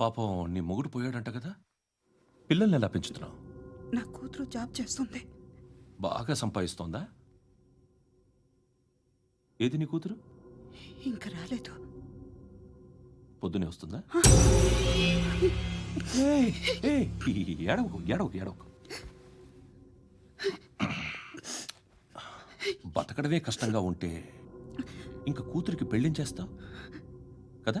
పాపం నీ మొగుడు పోయాడంట కదా. పిల్లల్ని ఎలా పెంచుతున్నావు? నా కూతురు జాబ్ చేస్తుంది. బాగా సంపాదిస్తోందా? ఏది నీ కూతురు? ఇంకా రాలేదు. పొద్దునే వస్తుందా? ఏయ్, ఏయ్, ఏడవకు ఏడవకు ఏడవకు. బతకడమే కష్టంగా ఉంటే ఇంకా కూతురికి పెళ్ళించేస్తావు కదా?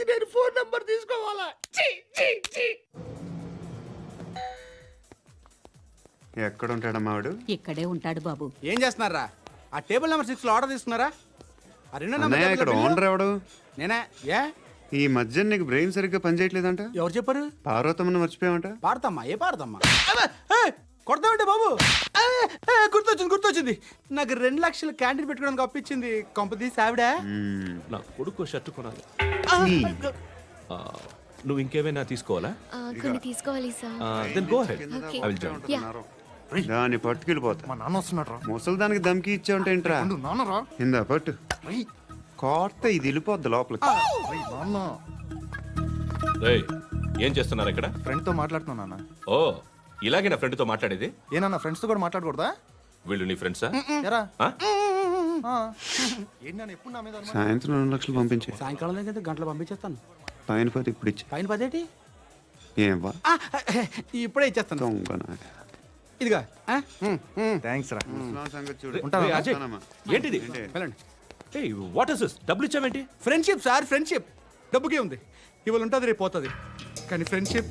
వచ్చి నేను ఫోన్ నెంబర్ తీసుకోవాలా. ఎక్కడ ఉంటాడమ్మా వాడు? ఇక్కడే ఉంటాడు బాబు. ఏం చేస్తున్నారా? ఆ టేబుల్ నెంబర్ సిక్స్లో ఆర్డర్ తీసుకున్నారా? ఆ రెండో నెంబర్ అన్నయ్య ఇక్కడ ఓనర్ ఎవడు? నేనే? ఏ? ఈ మధ్య నీకు బ్రెయిన్ సరిగ్గా పనిచేయట్లేదంట? ఎవరు చెప్పారు? పార్వతమ్మను మర్చిపోయామంట పాడతామ్మా ఏ పాడతామ్మా? అబ్బా, ఏయ్, కొడతామంటే బాబు. గుర్తొచ్చింది గుర్తొచ్చింది. నాకు రెండు లక్షలు క్యాంటీన్ పెట్టుకోవడానికి అప్పించింది కొంపదీసి ఆవిడ. నా కొడుకు షర్ట్ కొనాలి. ఆ, నువ్వు ఇంకేమైనా తీసుకోవాలా? ఆ, కొన్ని తీసుకోవాలి sir. Then go ahead Okay. I will join దాన్ని పట్టుకెళ్ళిపోతా మా నాన్న వస్తున్నాడు రా ముసలి దానికి దమ్కి ఇచ్చావంటే ఏంట్రా? నాన్న రా ఇందా పట్టు. కోర్త ఇది వెళ్ళిపోద్ది లోపలికి నాన్న. ఏం చేస్తున్నారు ఇక్కడ? ఫ్రెండ్తో మాట్లాడుతున్నా నాన్న. ఓ ఇలాగే నా ఫ్రెండ్తో మాట్లాడేది? ఏ నాన్న ఫ్రెండ్స్తో కూడా మాట్లాడకూడదా? వీళ్ళు నీ ఫ్రెండ్సా ఎరా. ఎప్పుడు నా మీద అనుమానం? సాయంత్రం రెండు లక్షలు పంపించే. సాయంకాలం దగ్గర గంటలు పంపించేస్తాను. పైన పది ఇప్పుడు ఇచ్చే. పైన పదేటి ఏం వా? ఆ, ఇప్పుడే ఇచ్చేస్తాను. దొంగ నాయ. ఇదిగా ఆ? థ్యాంక్స్ రా. అజయ్, ఉంటానమ్మా. ఏంటిది? ఏంటి? వెళ్ళండి. ఏయ్ వాట్ ఇస్ దిస్ డబ్బులు ఇచ్చావేంటి ఫ్రెండ్షిప్ సార్ ఫ్రెండ్షిప్ డబ్బుకే ఉంది. ఇవాళ ఉంటుంది రేపు పోతుంది. కానీ ఫ్రెండ్షిప్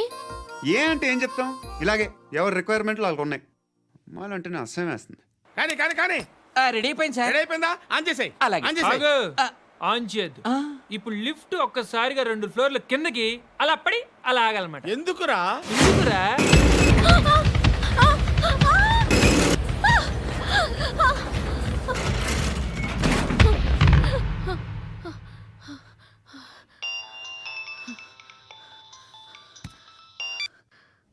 ఏ ఏ అంటే ఏం చెప్తాం? ఇలాగే ఎవరి రిక్వైర్మెంట్లు వాళ్ళకు ఉన్నాయి. అమ్మాయిలు అంటేనే అసహ్యం వేస్తుంది. కానీ కానీ కానీ. రెడీ అయిపోయింది రెడీ అయిపోయిందా? ఆన్ చేసేయ్. అలాగే. ఆన్ చేసేయ్. ఆగు. ఆన్ చేయద్దు. ఇప్పుడు లిఫ్ట్ ఒక్కసారిగా రెండు ఫ్లోర్ల కిందకి అలా పడి అలా ఆగాలన్నమాట. ఎందుకురా? ఎందుకురా?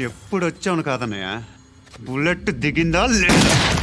ఎప్పుడు వచ్చావును కాదన్నయ్య? బుల్లెట్ దిగిందా లేదా?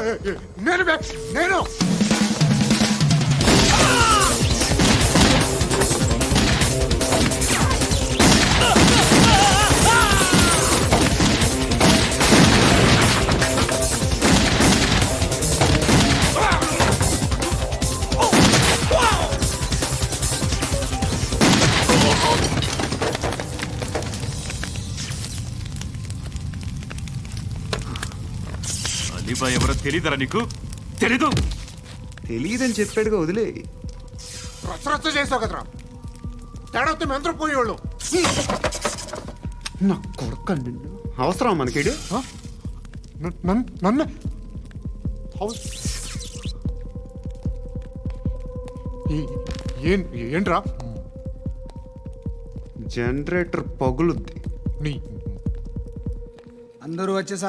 ఓ, ఏయ్, ఏయ్, అలీబాయ్ ఎవరో తెలియదరా నీకు? తెలీదు. తెలియదని చెప్పాడుగా వదిలే. రచ్చ రచ్చ చేసావు కదరా. తేడా మెంతరం పోయేవాళ్ళు. నా కొడుకు నిన్ను. అవసరం మనకిడు? నన్ను ఏంట్రా? జనరేటర్ పగులుద్ది. నీ అందరూ వచ్చేసారు?